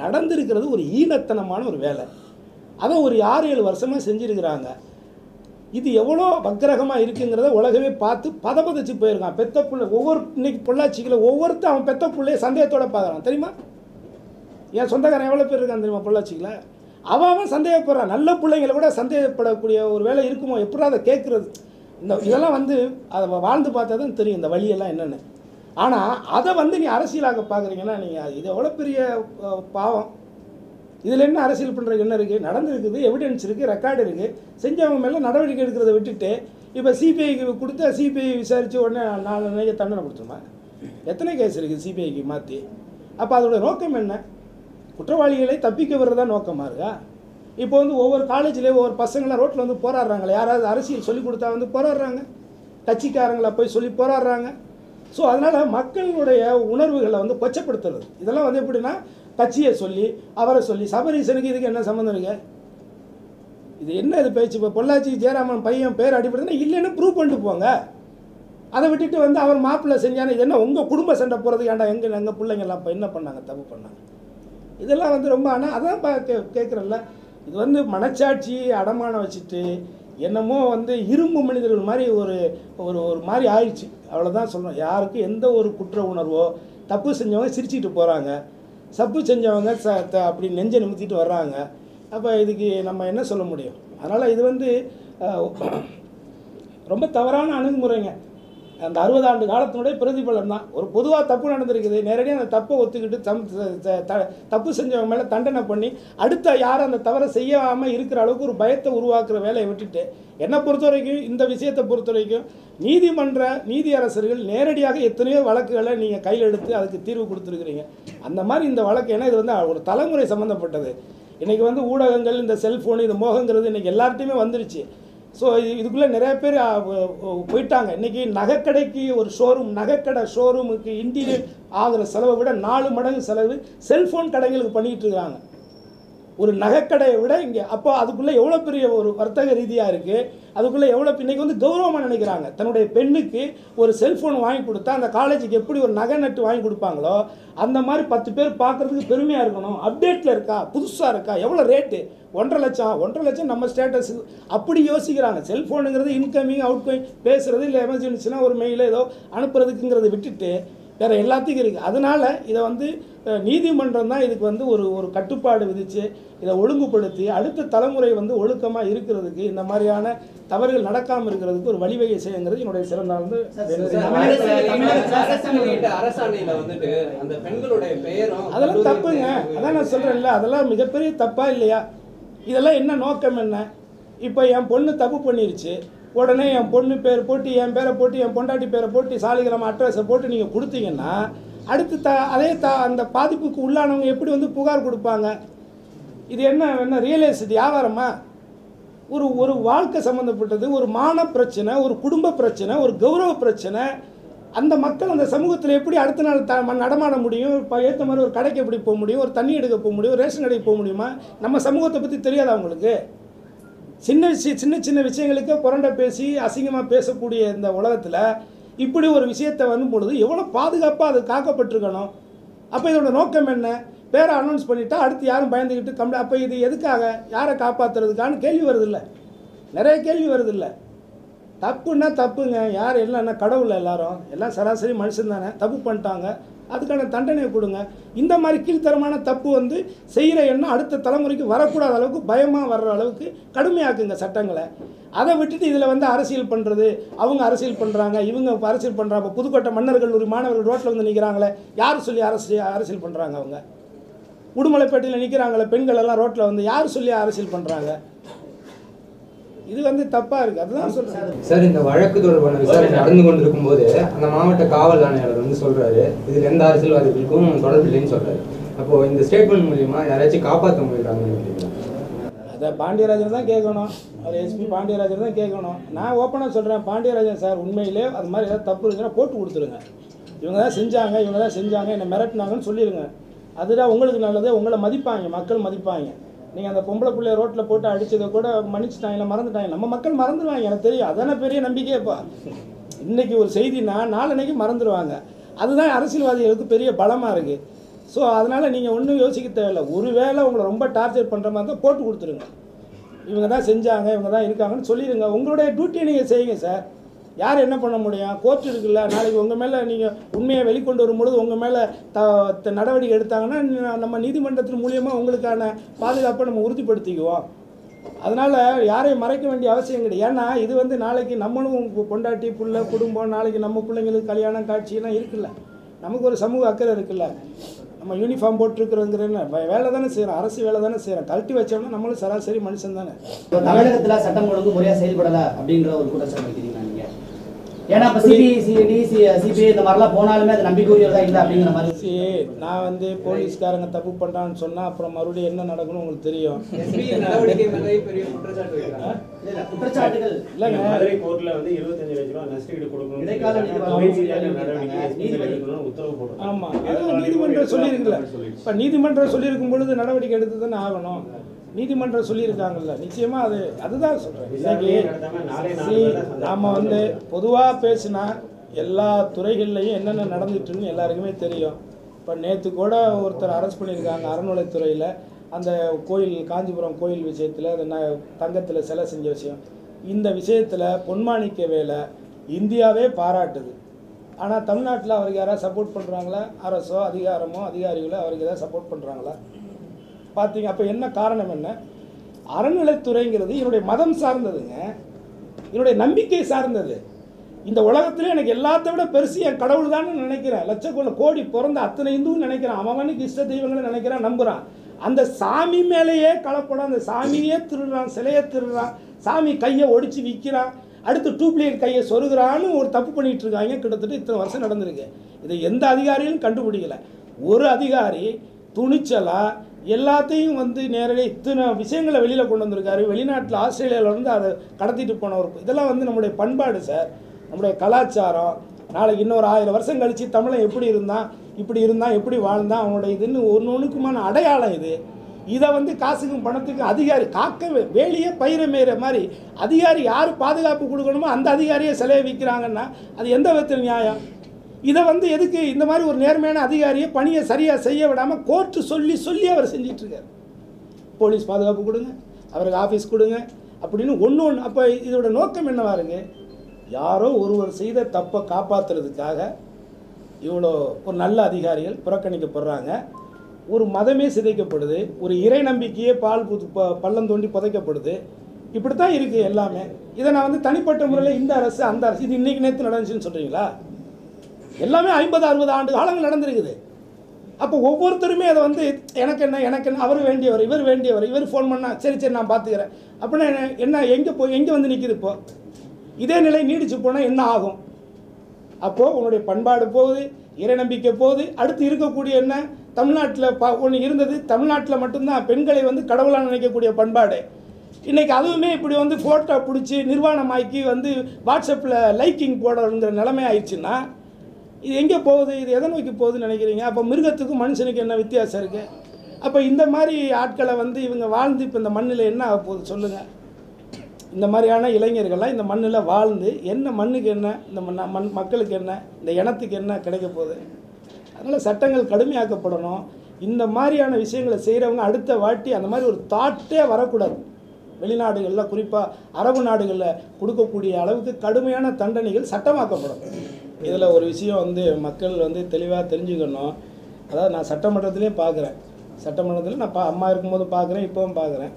நடந்திருக்கிறது ஒரு ஈனத்தனமான ஒரு வேலை. அதை ஒரு ஆறு ஏழு வருஷமாக செஞ்சுருக்கிறாங்க. இது எவ்வளோ வக்கிரகமாக இருக்குங்கிறத உலகமே பார்த்து பதபதச்சு போயிருக்கான். பெத்த பிள்ளை ஒவ்வொரு இன்னைக்கு பொள்ளாச்சிக்கில் ஒவ்வொருத்தர் அவன் பெத்த பிள்ளைய சந்தேகத்தோட பார்க்குறான். தெரியுமா? என் சொந்தக்காரன் எவ்வளோ பேர் இருக்கான் தெரியுமா பொள்ளாச்சிக்கில் அவன் அவன் சந்தேகப்படுறான். நல்ல பிள்ளைங்களை கூட சந்தேகப்படக்கூடிய ஒரு வேலை இருக்குமோ? எப்படி அதை கேட்குறது? இந்த இதெல்லாம் வந்து அதை வாழ்ந்து பார்த்தா தான் தெரியும். இந்த வழியெல்லாம் என்னென்னு. ஆனால் அதை வந்து நீ அரசியலாக பார்க்குறீங்கன்னா நீங்கள் இது எவ்வளோ பெரிய பாவம். இதில் என்ன அரசியல் பண்ணுறது என்ன இருக்குது நடந்திருக்குது எவிடன்ஸ் இருக்குது ரெக்கார்டு இருக்குது செஞ்சவங்க மேலே நடவடிக்கை எடுக்கிறத விட்டுட்டு இப்போ சிபிஐக்கு கொடுத்தா சிபிஐ விசாரித்து உடனே நாலு நாளைக்கு தண்டனை கொடுத்துருமா? எத்தனை கேஸ் இருக்குது சிபிஐக்கு மாற்றி அப்போ அதோட நோக்கம் என்ன? குற்றவாளிகளை தப்பிக்க வர்றதா நோக்கமாக இருக்கா? இப்போ வந்து ஒவ்வொரு காலேஜ்லேயும் ஒவ்வொரு பசங்களாம் ரோட்டில் வந்து போராடுறாங்களே. யாராவது அரசியல் சொல்லி கொடுத்தா வந்து போராடுறாங்க. கட்சிக்காரங்களை போய் சொல்லி போராடுறாங்க. ஸோ அதனால் மக்களுடைய உணர்வுகளை வந்து கொச்சப்படுத்துறது. இதெல்லாம் வந்து எப்படின்னா கட்சியை சொல்லி அவரை சொல்லி சபரீசனுக்கு இதுக்கு என்ன சம்மந்தம் இருக்கு? இது என்ன இது பேச்சு? இப்போ பொள்ளாச்சி ஜெயராமன் பையன் பேர் அடிப்படுதுன்னா இல்லைன்னு ப்ரூவ் பண்ணிட்டு போங்க. அதை விட்டுட்டு வந்து அவர் மாப்பிள்ளை செஞ்சானே இது என்ன உங்கள் குடும்ப சண்டை போகிறது ஏன்டா எங்கள் எங்கள் பிள்ளைங்கெல்லாம் இப்போ என்ன பண்ணாங்க தப்பு பண்ணாங்க? இதெல்லாம் வந்து ரொம்ப ஆனால் அதான் பா கே கேட்குறல்ல இது வந்து மனச்சாட்சி அடமானம் வச்சுட்டு என்னமோ வந்து இரும்பு மனிதர்கள் மாதிரி ஒரு ஒரு ஒரு மாதிரி ஆயிடுச்சு. அவ்வளோதான் சொல்லணும் யாருக்கும் எந்த ஒரு குற்ற உணர்வோ தப்பு செஞ்சவங்க சிரிச்சிட்டு போகிறாங்க தப்பு செஞ்சவங்க ச த அப்படி நெஞ்சை நிமித்திட்டு வர்றாங்க. அப்போ இதுக்கு நம்ம என்ன சொல்ல முடியும்? அதனால் இது வந்து ரொம்ப தவறான அணுகுமுறைங்க. அந்த அறுபது ஆண்டு காலத்தினுடைய பிரதிபலன் தான் ஒரு பொதுவாக தப்பு நடந்திருக்குது. நேரடியாக அந்த தப்பை ஒத்துக்கிட்டு தம் தப்பு செஞ்சவங்க மேலே தண்டனை பண்ணி அடுத்த யாரும் அந்த தவறை செய்யாமல் இருக்கிற அளவுக்கு ஒரு பயத்தை உருவாக்குற வேலையை விட்டுட்டு என்னை பொறுத்த வரைக்கும் இந்த விஷயத்தை பொறுத்த வரைக்கும் நீதிமன்ற நீதியரசர்கள் நேரடியாக எத்தனையோ வழக்குகளை நீங்கள் கையில் எடுத்து அதுக்கு தீர்வு கொடுத்துருக்குறீங்க. அந்த மாதிரி இந்த வழக்கு ஏன்னா இது வந்து ஒரு தலைமுறை சம்மந்தப்பட்டது இன்றைக்கி வந்து ஊடகங்கள் இந்த செல்ஃபோன் இந்த மோகங்கிறது இன்றைக்கி எல்லார்ட்டையுமே வந்துருச்சு. ஸோ இதுக்குள்ளே நிறைய பேர் போயிட்டாங்க. இன்றைக்கி நகைக்கடைக்கு ஒரு ஷோரூம் நகைக்கடை ஷோரூமுக்கு இன்டீரியர் ஆகிற செலவை விட நாலு மடங்கு செலவு செல்ஃபோன் கடைகளுக்கு பண்ணிக்கிட்டு ஒரு நகைக்கடையை விட இங்கே அப்போ அதுக்குள்ளே எவ்வளோ பெரிய ஒரு வர்த்தக ரீதியாக இருக்குது அதுக்குள்ளே எவ்வளோ இன்னைக்கு வந்து கௌரவமாக நினைக்கிறாங்க. தன்னுடைய பெண்ணுக்கு ஒரு செல்ஃபோன் வாங்கி கொடுத்தா அந்த காலேஜுக்கு எப்படி ஒரு நகை நட்டு வாங்கி கொடுப்பாங்களோ அந்த மாதிரி பத்து பேர் பார்க்குறதுக்கு பெருமையாக இருக்கணும். அப்டேட்டில் இருக்கா? புதுசாக இருக்கா? எவ்வளோ ரேட்டு ஒன்றரை லட்சம் ஒன்றரை லட்சம் நம்ம ஸ்டேட்டஸ் அப்படி யோசிக்கிறாங்க. செல்ஃபோனுங்கிறது இன்கமிங் அவுட் கோயிங் பேசுகிறது இல்லை எமர்ஜென்சினா ஒரு மெயில் ஏதோ அனுப்புறதுக்குங்கிறத விட்டுட்டு வேறு எல்லாத்துக்கும் இருக்குது அதனால் இதை வந்து நீதிமன்றம் தான் இதுக்கு வந்து ஒரு ஒரு கட்டுப்பாடு விதித்து இதை ஒழுங்குபடுத்தி அடுத்த தலைமுறை வந்து ஒழுக்கமாக இருக்கிறதுக்கு இந்த மாதிரியான தவறுகள் நடக்காமல் இருக்கிறதுக்கு ஒரு வழிவகை செய்யுங்கிறது என்னுடைய சிறந்த வந்து அதெல்லாம் தப்புங்க. அதான் நான் சொல்கிறேன்ல அதெல்லாம் மிகப்பெரிய தப்பா இல்லையா? இதெல்லாம் என்ன நோக்கம் என்ன? இப்போ என் பொண்ணு தப்பு பண்ணிருச்சு. உடனே என் பொண்ணு பேர் போட்டு என் பேரை போட்டு என் பொண்டாட்டி பேரை போட்டு சாலிகிராம அட்ரஸை போட்டு நீங்கள் கொடுத்தீங்கன்னா அடுத்து த அதே த அந்த பாதிப்புக்கு உள்ளானவங்க எப்படி வந்து புகார் கொடுப்பாங்க? இது என்ன என்ன ரியல் எஸ்டேட் வியாபாரமா? ஒரு ஒரு வாழ்க்கை சம்மந்தப்பட்டது ஒரு மான பிரச்சனை ஒரு குடும்ப பிரச்சனை ஒரு கௌரவ பிரச்சனை அந்த மக்கள் அந்த சமூகத்தில் எப்படி அடுத்த நாள் த நடமாட முடியும்? இப்போ ஏற்ற மாதிரி ஒரு கடைக்கு எப்படி போக முடியும்? ஒரு தண்ணி எடுக்க போக முடியும்? ரேஷன் கடைக்கு போக முடியுமா? நம்ம சமூகத்தை பற்றி தெரியாது அவங்களுக்கு சின்ன விஷயம் சின்ன சின்ன விஷயங்களுக்கு புரண்ட பேசி அசிங்கமாக பேசக்கூடிய இந்த உலகத்தில் இப்படி ஒரு விஷயத்தை வரும் பொழுது எவ்வளோ பாதுகாப்பாக அது காக்கப்பட்டிருக்கணும்? அப்போ இதோட நோக்கம் என்ன? பேரை அனௌன்ஸ் பண்ணிட்டா அடுத்து யாரும் பயந்துக்கிட்டு கம்ப்ளை அப்போ இது எதுக்காக? யாரை காப்பாற்றுறதுக்கான்னு கேள்வி வருதில்ல. நிறைய கேள்வி வருதில்ல. தப்புன்னா தப்புங்க. யார் எல்லாம் என்ன கடவுள் எல்லாரும். எல்லாம் சராசரி மனுஷன் தானே தப்பு பண்ணிட்டாங்க. அதுக்கான தண்டனையை கொடுங்க. இந்த மாதிரி கீழ்த்தரமான தப்பு வந்து செய்கிற எண்ணம் அடுத்த தலைமுறைக்கு வரக்கூடாத அளவுக்கு பயமாக வர்ற அளவுக்கு கடுமையாக்குங்க சட்டங்களை. அதை விட்டுட்டு இதில் வந்து அரசியல் பண்ணுறது அவங்க அரசியல் பண்ணுறாங்க இவங்க அரசியல் பண்ணுறாங்க புதுக்கோட்டை மன்னர்கள் ஒரு மாணவர்கள் ரோட்டில் வந்து நிற்கிறாங்களே யார் சொல்லி அரசியல் அரசியல் பண்ணுறாங்க அவங்க? உடுமலைப்பேட்டையில் நிற்கிறாங்களே பெண்கள் எல்லாம் ரோட்டில் வந்து யார் சொல்லி அரசியல் பண்ணுறாங்க இது வந்து தப்பாக இருக்குது அதுதான் சொல்கிறேன் சார் இந்த வழக்கு தொடர்பான விசாரணை நடந்து கொண்டிருக்கும் போது அந்த மாவட்ட காவல் ஆணையாளர் வந்து சொல்றாரு இதுல எந்த அரசியல்வாதிகளுக்கும் தொடர்பு இல்லைன்னு சொல்றாரு. அப்போ இந்த ஸ்டேட்மெண்ட் மூலியமா யாராச்சும் காப்பாற்ற நினைக்கிறீங்களா? அதை பாண்டியராஜன் தான் கேட்கணும். அவர் எஸ்பி பாண்டியராஜன் தான் கேட்கணும். நான் ஓப்பனாக சொல்கிறேன் பாண்டியராஜன் சார் உண்மையிலே அது மாதிரி ஏதாவது தப்பு இருந்துச்சுன்னா போட்டு கொடுத்துருங்க. இவங்க தான் செஞ்சாங்க இவங்க தான் செஞ்சாங்க என்னை மிரட்டினாங்கன்னு சொல்லிடுங்க அதுதான் உங்களுக்கு நல்லது உங்களை மதிப்பாங்க மக்கள் மதிப்பாங்க. நீங்கள் அந்த பொம்பளை பிள்ளைய ரோட்டில் போட்டு அடிச்சதை கூட மன்னிச்சிட்டாங்க இல்லை மறந்துட்டாங்க. நம்ம மக்கள் மறந்துடுவாங்க எனக்கு தெரியும். அதான பெரிய நம்பிக்கையப்பா இன்னைக்கு ஒரு செய்தினா நாளன்னைக்கு மறந்துடுவாங்க அதுதான் அரசியல்வாதிகளுக்கு பெரிய பலமாக இருக்குது ஸோ அதனால் நீங்கள் ஒன்றும் யோசிக்க தேவையில்லை. ஒருவேளை உங்களை ரொம்ப டார்ச்சர் பண்ணுற மாதிரி தான் போட்டு கொடுத்துருங்க. இவங்க தான் செஞ்சாங்க இவங்க தான் இருக்காங்கன்னு சொல்லிடுங்க உங்களுடைய டியூட்டியை நீங்கள் செய்யுங்க சார் யார் என்ன பண்ண முடியும்? கோர்ட் இருக்குல்ல. நாளைக்கு உங்கள் மேலே நீங்கள் உண்மையை வெளிக்கொண்டு வரும்பொழுது உங்கள் மேலே த நடவடிக்கை எடுத்தாங்கன்னா நம்ம நீதிமன்றத்தின் மூலியமாக உங்களுக்கான பாதுகாப்பை நம்ம உறுதிப்படுத்திக்குவோம். அதனால் யாரையும் மறைக்க வேண்டிய அவசியம் கிடையாது. ஏன்னா இது வந்து நாளைக்கு நம்மளும் கொண்டாட்டி பிள்ளை குடும்பம் நாளைக்கு நம்ம பிள்ளைங்களுக்கு கல்யாணம் காட்சியெல்லாம் இருக்குல்ல. நமக்கு ஒரு சமூக அக்கறை இருக்குல்ல. நம்ம யூனிஃபார்ம் போட்டிருக்கிறோங்கிற வேலை தானே செய்கிறோம் அரசு வேலை தானே செய்கிறோம் கழட்டி வச்சோம்னா நம்மளும் சராசரி மனுஷன் தானே தமிழகத்தில் சட்டம் ஒழுங்கு முறையாக செயல்படலை அப்படின்ற ஒரு குற்றச்சாட்டு ஏன்னா இப்ப சிபிஐ சிபிஐ இந்த மாதிரிலாம் போனாலுமே அது நம்பிக்கையுரியதா இல்லை அப்படிங்கிற மாதிரி நான் வந்து போலீஸ்காரங்க தப்பு பண்ணுறான்னு சொன்னால் அப்புறம் மறுபடியும் என்ன நடக்கணும் உங்களுக்கு தெரியும். குற்றச்சாட்டுகள். இல்லைங்க. மதுரை வந்து இருபத்தஞ்சு லட்ச கொடுக்கணும் இடைக்கால நடவடிக்கை உத்தரவு போட்டிருக்காங்க. ஆமாம் நீதிமன்றம் சொல்லியிருக்குல்ல. இப்போ நீதிமன்றம் சொல்லியிருக்கும் பொழுது நடவடிக்கை எடுத்து தானே ஆகணும்? நீதிமன்றம் சொல்லியிருக்காங்கல்ல. நிச்சயமா அது அதுதான் சொல்கிறேன் இன்னைக்கு நாம வந்து பொதுவாக பேசினா எல்லா துறைகள்லையும் என்னென்ன நடந்துட்டுன்னு எல்லாருக்குமே தெரியும். இப்போ நேற்று கூட ஒருத்தர் அரெஸ்ட் பண்ணியிருக்காங்க அறநிலைத்துறையில் அந்த கோயில் காஞ்சிபுரம் கோயில் விஷயத்தில் அந்த ந- தங்கத்தில் சிலை செஞ்ச விஷயம். இந்த விஷயத்தில் பொன்மாணிக்க வேலை இந்தியாவே பாராட்டுது. ஆனால் தமிழ்நாட்டில் அவருக்கு யாராவது சப்போர்ட் பண்ணுறாங்களா அரசோ அதிகாரமோ அதிகாரிகளோ அவருக்கு ஏதாவது சப்போர்ட் பண்ணுறாங்களா பார்த்தீங்க அப்போ என்ன காரணம் என்ன? அறநிலைத்துறைங்கிறது என்னுடைய மதம் சார்ந்ததுங்க. என்னுடைய நம்பிக்கை சார்ந்தது. இந்த உலகத்திலே எனக்கு எல்லாத்த விட பெருசு என் கடவுள் தான் நினைக்கிறேன். லட்சக்கோல கோடி பிறந்த அத்தனை இந்துவும் நினைக்கிறான். அவனுக்கு இஷ்ட தெய்வங்களை நினைக்கிறான் நம்புகிறான் அந்த சாமி மேலேயே கலப்படம் அந்த சாமியே திருடுறான் சிலையை திருடுறான். சாமி கையை ஒடிச்சு விற்கிறான் அடுத்து டூப்ளிகேட் கையை சொருகிறான்னு ஒரு தப்பு பண்ணிட்டு இருக்காங்க. கிட்டத்தட்ட இத்தனை வருஷம் நடந்திருக்கு. இதை எந்த அதிகாரியும் கண்டுபிடிக்கல. ஒரு அதிகாரி துணிச்சலாக எல்லாத்தையும் வந்து நேரடியாக இத்தனை விஷயங்களை வெளியில் கொண்டு வந்திருக்காரு. வெளிநாட்டில் ஆஸ்திரேலியாவிலேருந்து அதை கடத்திட்டு போனவர் இதெல்லாம் வந்து நம்முடைய பண்பாடு சார். நம்முடைய கலாச்சாரம். நாளைக்கு இன்னொரு ஆயிரம் வருஷம் கழித்து தமிழன் எப்படி இருந்தான் இப்படி இருந்தான் எப்படி வாழ்ந்தான் அவனுடைய இதுன்னு ஒன்று ஒன்றுக்குமான அடையாளம் இது. இதை வந்து காசுக்கும் பணத்துக்கும் அதிகாரி காக்க வேலையே வேலியே பயிரை மேற மாதிரி அதிகாரி யார் பாதுகாப்பு கொடுக்கணுமோ அந்த அதிகாரியை சிலையை விற்கிறாங்கன்னா அது எந்த விதத்தில் நியாயம்? இதை வந்து எதுக்கு இந்த மாதிரி ஒரு நேர்மையான அதிகாரியை பணியை சரியாக செய்ய விடாமல் கோர்ட்டு சொல்லி சொல்லி அவர் செஞ்சிட்ருக்கார். போலீஸ் பாதுகாப்பு கொடுங்க அவருக்கு ஆஃபீஸ் கொடுங்க அப்படின்னு ஒன்று ஒன்று அப்போ இதோட நோக்கம் என்ன இருக்கு யாரோ ஒருவர் செய்த தப்பை காப்பாற்றுறதுக்காக இவ்வளோ ஒரு நல்ல அதிகாரிகள் புறக்கணிக்கப்படுறாங்க. ஒரு மதமே சிதைக்கப்படுது ஒரு இறை நம்பிக்கையே பால் புது ப- பள்ளம் தோண்டி புதைக்கப்படுது. இப்படி தான் இருக்குது எல்லாமே. இதை நான் வந்து தனிப்பட்ட முறையில் இந்த அரசு அந்த அரசு இது இன்றைக்கி நேற்று நடந்துச்சுன்னு சொல்கிறீங்களா எல்லாமே ஐம்பது அறுபது ஆண்டு காலங்கள் நடந்திருக்குது. அப்போ ஒவ்வொருத்தருமே அதை வந்து எனக்கு என்ன எனக்கு என்ன அவர் வேண்டியவர் இவர் வேண்டியவர் இவர் ஃபோன் பண்ணா சரி சரி நான் பார்த்துக்கிறேன். அப்படின்னா என்ன என்ன எங்கே போய் எங்கே வந்து நிற்கிது இப்போ? இதே நிலை நீடிச்சு போனால் என்ன ஆகும்? அப்போது உன்னுடைய பண்பாடு போகுது இறை நம்பிக்கை போகுது. அடுத்து இருக்கக்கூடிய என்ன? தமிழ்நாட்டில் பா ஒன்று இருந்தது. தமிழ்நாட்டில் மட்டும்தான் பெண்களை வந்து கடவுளாக நினைக்கக்கூடிய பண்பாடு. இன்றைக்கி அதுவுமே இப்படி வந்து ஃபோட்டோ பிடிச்சி நிர்வாணமாக்கி வந்து வாட்ஸ்அப்பில் லைக்கிங் போடுறங்கிற நிலைமை ஆயிடுச்சுன்னா இது எங்கே போகுது? இது எதை நோக்கி போகுதுன்னு நினைக்கிறீங்க? அப்போ மிருகத்துக்கும் மனுஷனுக்கு என்ன வித்தியாசம் இருக்குது அப்போ இந்த மாதிரி ஆட்களை வந்து இவங்க வாழ்ந்து இப்போ இந்த மண்ணில் என்ன ஆக போகுது சொல்லுங்கள் இந்த மாதிரியான இளைஞர்கள்லாம் இந்த மண்ணில் வாழ்ந்து என்ன மண்ணுக்கு என்ன இந்த மண் மண் மக்களுக்கு என்ன இந்த இனத்துக்கு என்ன கிடைக்க போகுது? அதனால் சட்டங்கள் கடுமையாக்கப்படணும். இந்த மாதிரியான விஷயங்களை செய்கிறவங்க அடுத்த வாட்டி அந்த மாதிரி ஒரு தாட்டே வரக்கூடாது. வெளிநாடுகளில் குறிப்பாக அரபு நாடுகளில் கொடுக்கக்கூடிய அளவுக்கு கடுமையான தண்டனைகள் சட்டமாக்கப்படும். இதில் ஒரு விஷயம் வந்து மக்கள் வந்து தெளிவாக தெரிஞ்சுக்கணும். அதாவது நான் சட்டமன்றத்திலே பார்க்குறேன். சட்டமன்றத்தில் நான் பா அம்மா இருக்கும்போது பார்க்குறேன் இப்போவும் பார்க்குறேன்.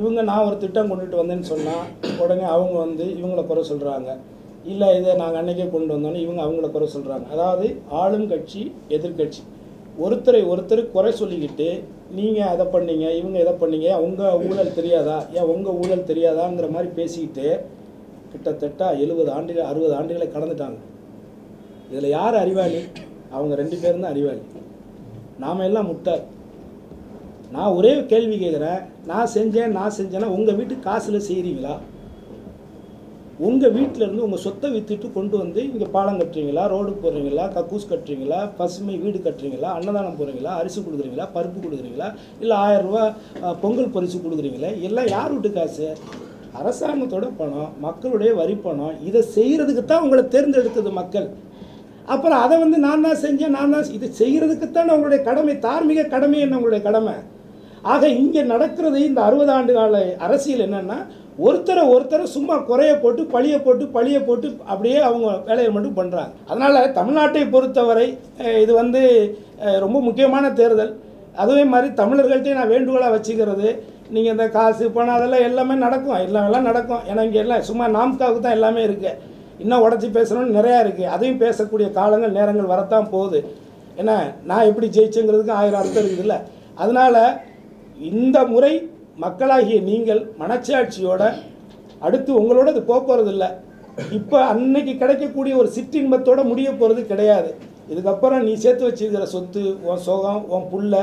இவங்க நான் ஒரு திட்டம் கொண்டுட்டு வந்தேன்னு சொன்னால் உடனே அவங்க வந்து இவங்களை குறை சொல்கிறாங்க இல்லை இதை நாங்கள் அன்றைக்கே கொண்டு வந்தோன்னு இவங்க அவங்கள குறை சொல்கிறாங்க அதாவது ஆளும் கட்சி எதிர்க்கட்சி ஒருத்தரை ஒருத்தர் குறை சொல்லிக்கிட்டு நீங்கள் அதை பண்ணீங்க இவங்க இதை பண்ணீங்க உங்கள் ஊழல் தெரியாதா? ஏன் உங்கள் ஊழல் தெரியாதாங்கிற மாதிரி பேசிக்கிட்டு கிட்டத்தட்ட எழுபது ஆண்டுகள் அறுபது ஆண்டுகளை கடந்துட்டாங்க. இதில் யார் அறிவாளி? அவங்க ரெண்டு பேரும் தான் அறிவாளி. நாம எல்லாம் முட்டாள். நான் ஒரே கேள்வி கேட்குறேன் நான் செஞ்சேன் நான் செஞ்சேன்னா உங்கள் வீட்டு காசில் செய்கிறீங்களா உங்கள் இருந்து உங்கள் சொத்தை விற்றுட்டு கொண்டு வந்து இங்கே பாலம் கட்டுறீங்களா? ரோடு போடுறீங்களா? கக்கூஸ் கட்டுறீங்களா? பசுமை வீடு கட்டுறீங்களா? அன்னதானம் போடுறீங்களா? அரிசி கொடுக்குறீங்களா? பருப்பு கொடுக்குறீங்களா? இல்லை ஆயிரம் ரூபா பொங்கல் பரிசு கொடுக்குறீங்களா? எல்லாம் யார் வீட்டு காசு? அரசாங்கத்தோட பணம் மக்களுடைய வரி பணம் இதை செய்கிறதுக்கு தான் உங்களை தேர்ந்தெடுத்தது மக்கள். அப்புறம் அதை வந்து நான் தான் செஞ்சேன் நான் தான் இது செய்கிறதுக்குத்தான் உங்களுடைய கடமை தார்மீக கடமை என்ன உங்களுடைய கடமை? ஆக இங்கே நடக்கிறது இந்த அறுபது ஆண்டு கால அரசியல் என்னென்னா ஒருத்தரை ஒருத்தரை சும்மா குறைய போட்டு பழிய போட்டு பழிய போட்டு அப்படியே அவங்க வேலையை மட்டும் பண்ணுறாங்க அதனால் தமிழ்நாட்டை பொறுத்தவரை இது வந்து ரொம்ப முக்கியமான தேர்தல். அதுவே மாதிரி தமிழர்கள்ட்டையும் நான் வேண்டுகோளாக வச்சுக்கிறது. நீங்கள் இந்த காசு பணம் அதெல்லாம் எல்லாமே நடக்கும். எல்லாம் எல்லாம் நடக்கும். ஏன்னா இங்கே எல்லாம் சும்மா நாம்காவுக்கு தான் எல்லாமே இருக்குது இன்னும் உடச்சி பேசணும்னு நிறையா இருக்குது அதையும் பேசக்கூடிய காலங்கள் நேரங்கள் வரத்தான் போகுது. ஏன்னா நான் எப்படி ஜெயிச்சேங்கிறதுக்கு ஆயிரம் அர்த்தம் இருக்குதுல்ல. அதனால் இந்த முறை மக்களாகிய நீங்கள் மனச்சாட்சியோட அடுத்து உங்களோட இது போக இல்லை இப்போ அன்னைக்கு கிடைக்கக்கூடிய ஒரு சிற்றின்பத்தோட முடிய போகிறது கிடையாது. இதுக்கப்புறம் நீ சேர்த்து வச்சிருக்கிற சொத்து உன் சுகம் உன் புள்ள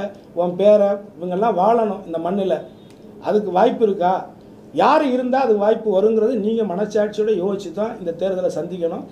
உன் பேரை இவங்கெல்லாம் வாழணும் இந்த மண்ணில். அதுக்கு வாய்ப்பு இருக்கா? யார் இருந்தால் அது வாய்ப்பு வருங்கிறது நீங்கள் மனச்சாட்சியோட யோசிச்சு தான் இந்த தேர்தலை சந்திக்கணும்.